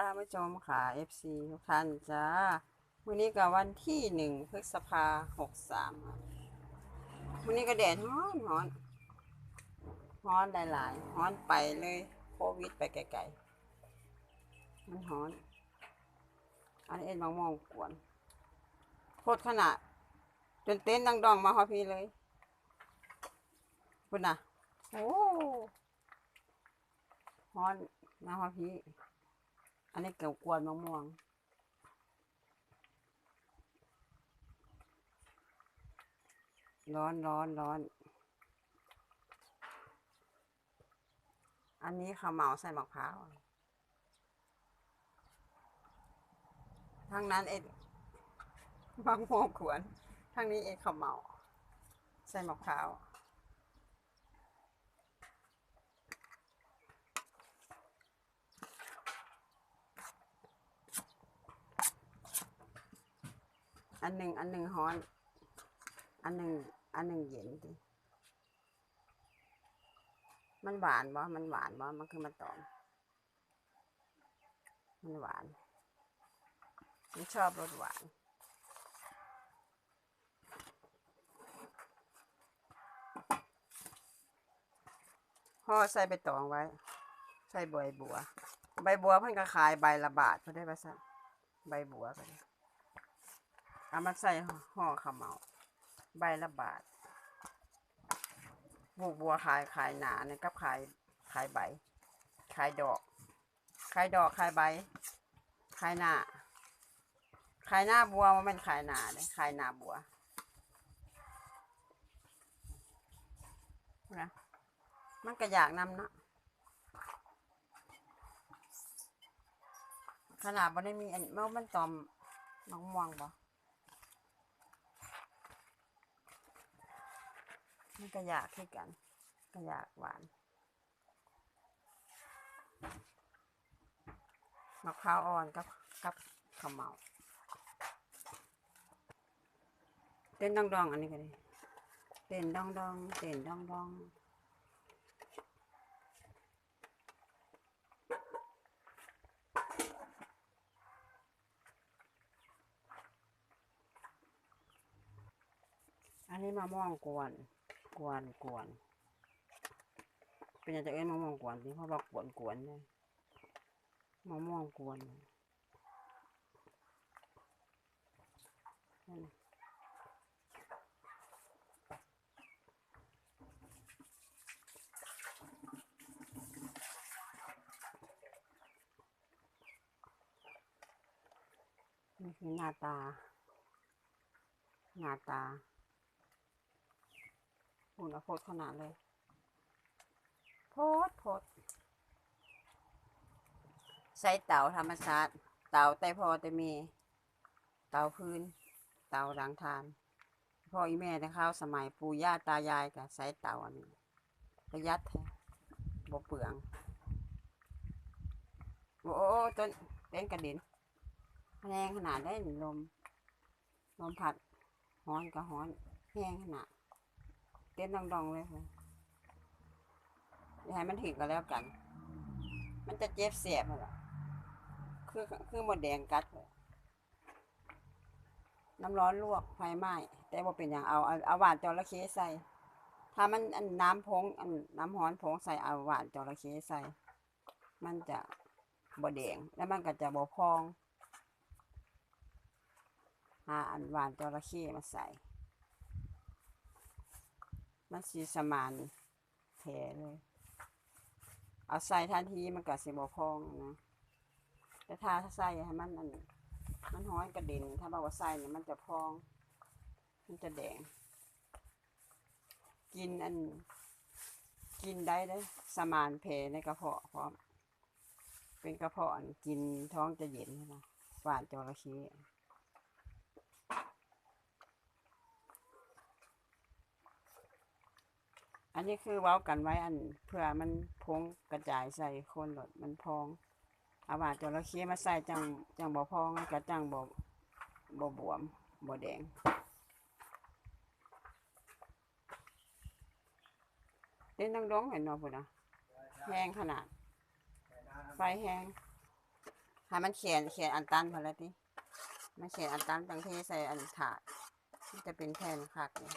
ท่านผู้ชมค่ะ FC ทุกท่านจ้าวันนี้ก็วันที่หนึ่งพฤษภาหกสามวันนี้ก็แดดร้อนร้อนร้อนหลายๆร้อนไปเลยโควิดไปไกลๆมันร้อน อันเอ็นมามองกวนโคตรขนาดจนเต้นดังดองมาฮอพี่เลยคุณน่ะโอ้ร้อนมาฮอพี่ อันนี้เกี่ยวกวนมะม่วงร้อนร้อนร้อน อันนี้ข้าวเหมาใส่มะพร้าวทั้งนั้นเอ็ดบางโมวงขวนทั้งนี้เอ็ดข้าวเหมาใส่มะพร้าว อันหนึ่งอันหนึ่งฮ้อน อันหนึ่งอันหนึ่งเย็นดิมันหวานบ่มันหวานบ่มันคือมันตอม มันหวานฉันชอบรสหวานห่อใส่ใบตองไว้ ใส่ใบบัว ใบบัวเพิ่นก็ขายใบละบาทเพิ่นได้ปะซะใบบัวก็ได้ เอามาใส่ห่อข้าวเมาใบละบาทปลูกบัวขายขายหนาเนี่ยกับขายขายใบ ขายดอก ขายดอกขายใบ ขายหน้า ขายหน้าบัวมันเป็นขายหนาเลยขายหน้าบัวนะมันก็อยากนำเนาะขนาดมันได้มีอันเมื่อมันตอมมะม่วงบ่ มันก็อยากคือกันก็อยากหวานมะพร้าวอ่อนกับกับข้าวเหมาเต้นดองดองๆอันนี้ก็ได้เต้นดองดองๆเต้นดองดองๆอันนี้มะม่วงกวน กวนกวนเป็นอย่างจะเอ้นมะม่วงกวนที่เขาบอกกวนกวนเลยมะม่วงกวนนั่นนี่คือหน้าตา หน้าตา หุ่นอะโพดขนาดเลย โพดโพดใช้เตาธรรมชาติเตาแต่พอแต่มี เตาพื้น เตาดังทาน พ่ออีแม่นะข้าวสมัยปู่ย่าตายายก็ใช้เตาอันนี้ประหยัดแท้บ่เปลืองโอ้โอ้ต้นเต้นกระด็นแรงขนาดได้ลมลมพัดฮ้อนก็ฮ้อนแห้งขนาด ต้นดองๆเลยค่ะอย่าให้มันถึงก็แล้วกัน มันจะเจ็บเสียบเหรอคือคือหมดแดงกัดเลยน้ำร้อนลวกไฟไหม้แต่ว่าเป็นอย่างเอาเอาเอาหวานจระเข้ใส่ ถ้ามันอันน้ำพงอันน้ำร้อนพงใส่เอาหวานจระเข้ใส่ มันจะบ่แดงแล้วมันก็จะบ่พองหาอันหวานจระเข้มาใส่ มันสีสมานแผลเลย เอาใส่ทันทีมันก็สิบ่พองนะแต่ถ้าใส่ให้มันอันมันห้อยกระเด็นถ้าบอกว่าใส่เนี่ยมันจะพอง มันจะแดง กินอัน กินได้เลยสมานแผลในกระเพาะพร้อมเป็นกระเพาะกินท้องจะเย็นนะหวานจระเข้ อันนี้คือเว้ากันไว้อันเพื่อมันพงกระจายใส่คนหลดมันพองเอาหวานจระเข้มาใส่จังจังบ่พองกระจังบ่บ่บวมบ่แดงเต้นดังดองเห็นนาะพุ่นนะแห้งขนาด ไฟแห้งห้มันเขียนเขียนอันตันพอแล้วติมันเขียนอันตันบางทีใส่อันถาดมันจะเป็นแผ่นคักเลย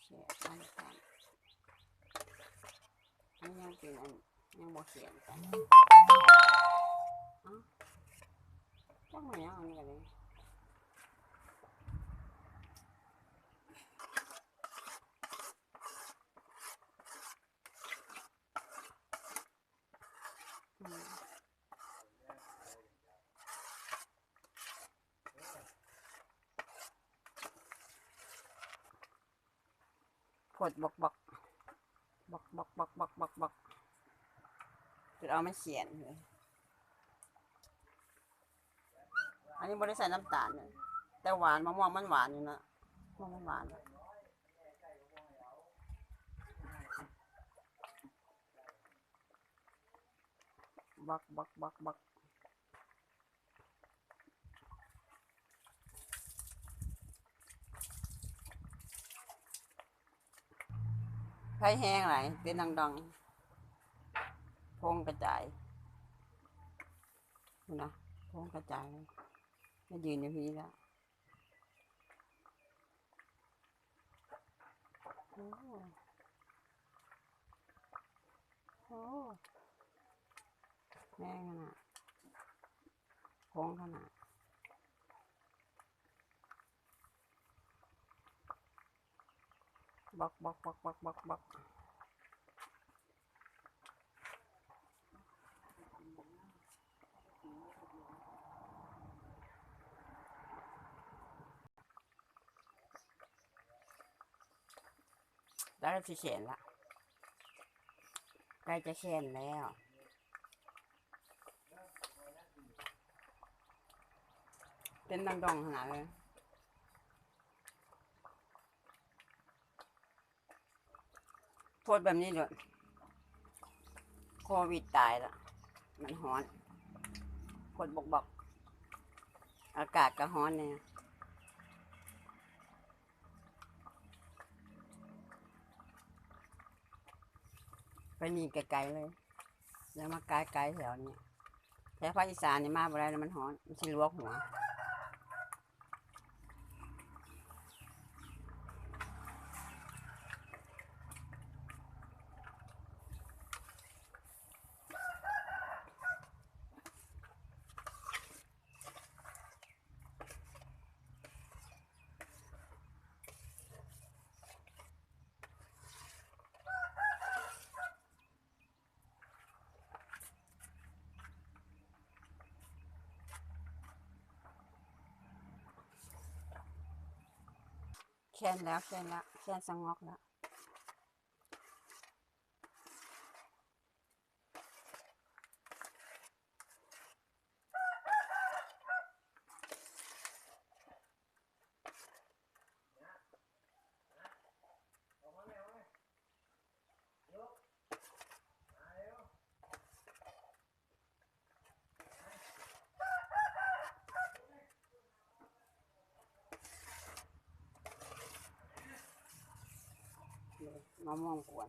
เขียนอันตันอันนี้ ยังเป็นอันยังบ่เขียนกันเอ้าจังหวะยังอันนี้กันเลยอืมกดบอกบอก บักบักบักบักบักบักคือเอามาเขียนเลยอันนี้บริใส่น้ำตาลเลยแต่หวานมะม่วงมันหวานอยู่นะมะม่วงมันหวานบักบักบักบัก ไข่แห้งไหลเป็นดังดังๆพงกระจายนี่นะพงกระจายมายืนอยู่พี่แล้วโอ้โหแม่งขนาดพงขนาด บักบักบักบักบักบักได้แล้วที่เขียนละใกล้จะเขียนแล้วเป็นดังดองขนาดเลย โทษแบบนี้เลยโควิดตายละมันฮ้อนกดบกบอกอากาศก็ฮ้อนเนี่ยไปนี่ไกลๆเลย แล้วมาไกลๆแถวนี้แถวภาคอีสานนี่มาบ่ได้แล้วมันฮ้อนมันสิลวกหัว แคนแล้วแคนแล้วแคนสงอกแล้ว มะม่วงกวน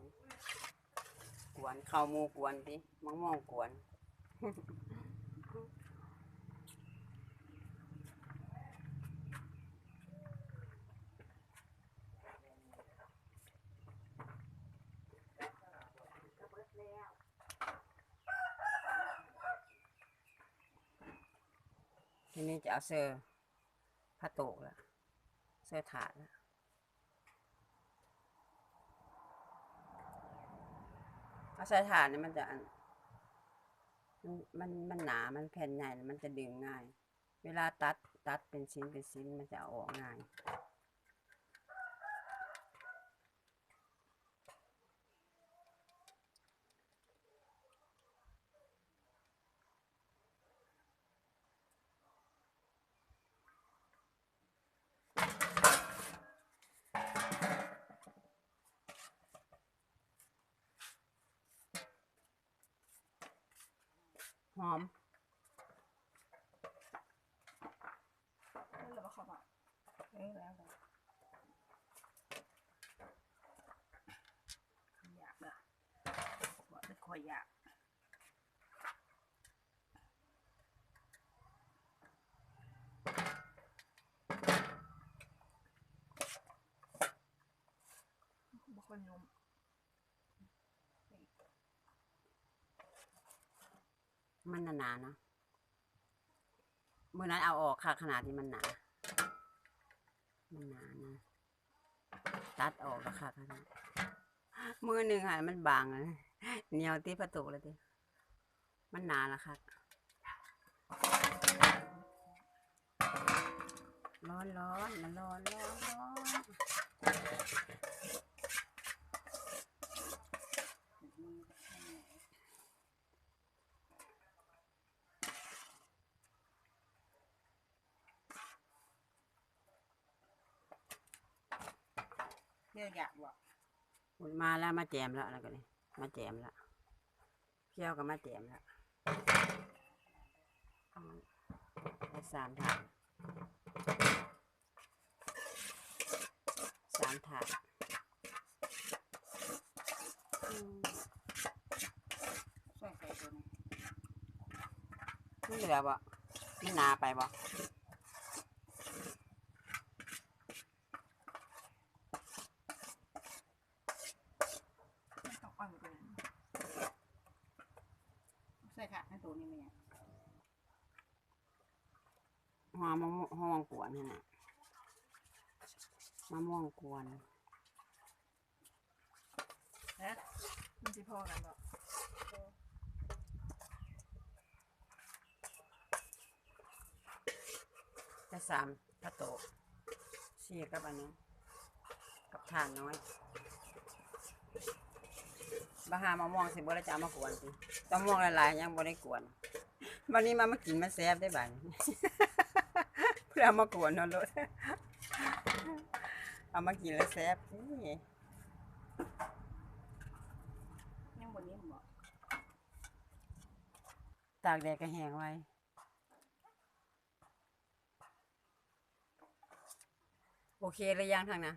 กวนข้าวมูกวนดิมะม่วงกวนทีนี้จะเอาเสื้อผ้าโตกแล้วเสื้อถาดล้ว เอาใส่ถานเนี่ยมันจะอันมันมันหนา มันแผ่นใหญ่ มันจะดึงง่าย เวลาตัดตัดเป็นชิ้นเป็นชิ้นมันจะออกง่าย ข้าวนมันหนาๆเนาะมือนั้นเอาออกค่ะขนาดนี้มันหนา มันหนานะ ตัดออกค่ะขนาดมือหนึ่งค่ะมันบางเลยเหนียวตีประตูเลยดิมันหนาแล้วค่ะ ร้อนร้อนร้อนร้อนร้อน อะอยากบอกอุ๊ยมาแล้วมาแจมแล้วแล้วก็นี่มาแจมแล้วเที่ยวกับมาแจมแล้วอืมได้สามถาดสามถาดอืมใส่ใส่ตัวนี้ไม่เหลือบ่ไม่นาไปบ่ ไม่ต้องอ่อนตัวนี้ใส่ค่ะให้ตัวนี้ไหมเนี่ย หอมมะม่วงหอมกวนนี่นน่ะมะม่วงกวน แล้วมันจะพอกันบอกได้สามกระโตะสี่กับอันนี้กับทานน้อยบาหามะม่วงสิบ่ได้จะเอามากวนสิมะม่วงหลายๆยังบ่ได้กวนวันนี้มามากินมาแซ่บได้บ้านเพื่อเอามากวนนอนรถเอามากินแล้วแซ่บนี่ บนนี้ผมบอตากแดดก็แห้งไว้โอเคหรือยังทางนะ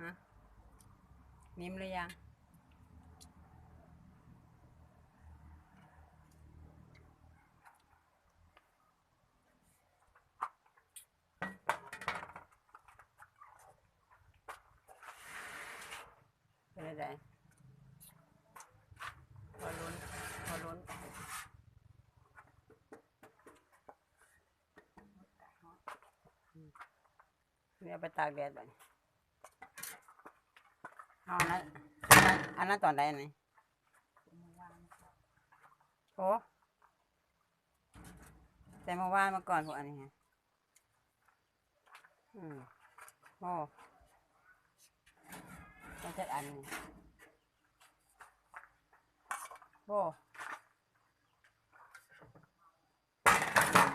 ฮะนิ่มหรือยัง เป็นอะไรพอลุ้นพอลุ้น เนี่ยไปตากแดดบ่เอาอันนั้นอันนั้นตอนใดไหนมือวางโอ้แต่เมื่อวานมาก่อนพวกอันนี้ฮะอืมโอ้ก็จะอันนี้โอ้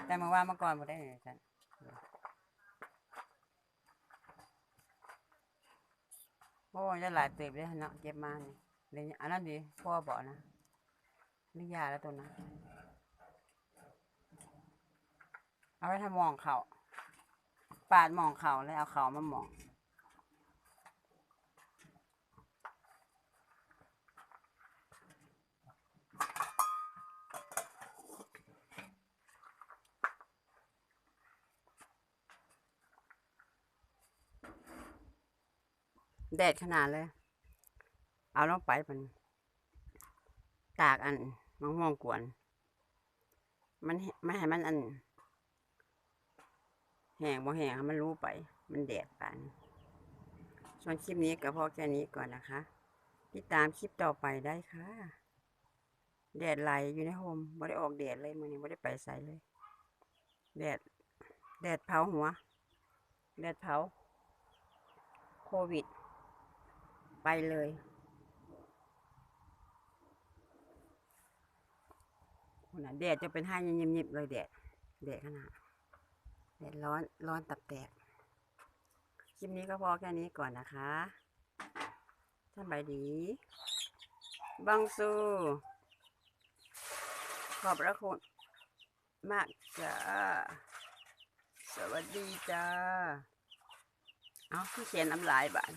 แต่เมื่อวานมาก่อนบ่ได้เลยจัน โอ้ยจะหลายเติบเลยเนาะเก็บมานี่เลยอันนั้นดีพ่อบอกนะนี่ยาแล้วตัวนะเอาไว้ทำมองเขาปาดมองเขาแล้วเอาเขามามอง แดดขนาดเลย เอาลงไปมันตากอันมะม่วงกวน มันไม่ให้มันอัน แห้งบ่แห้งมันรู้ไป มันแดดปานส่วนคลิปนี้ก็พอแค่นี้ก่อนนะคะ ติดตามคลิปต่อไปได้ค่ะ แดดไหลอยู่ในโฮมบ่ได้ออกแดดเลยมือนี้บ่ได้ไปไสเลย แดด แดดเผาหัว แดดเผา โควิด ไปเลยคนน่ะแดดจะเป็นให้เงียบๆเลยแดดแดดขนาดแดดร้อนร้อนตับแตก คลิปนี้ก็พอแค่นี้ก่อนนะคะสบายดี บังซู ขอบพระคุณมากจ้า สวัสดีจ้า เอาที่เขียนน้ำลายบ้าน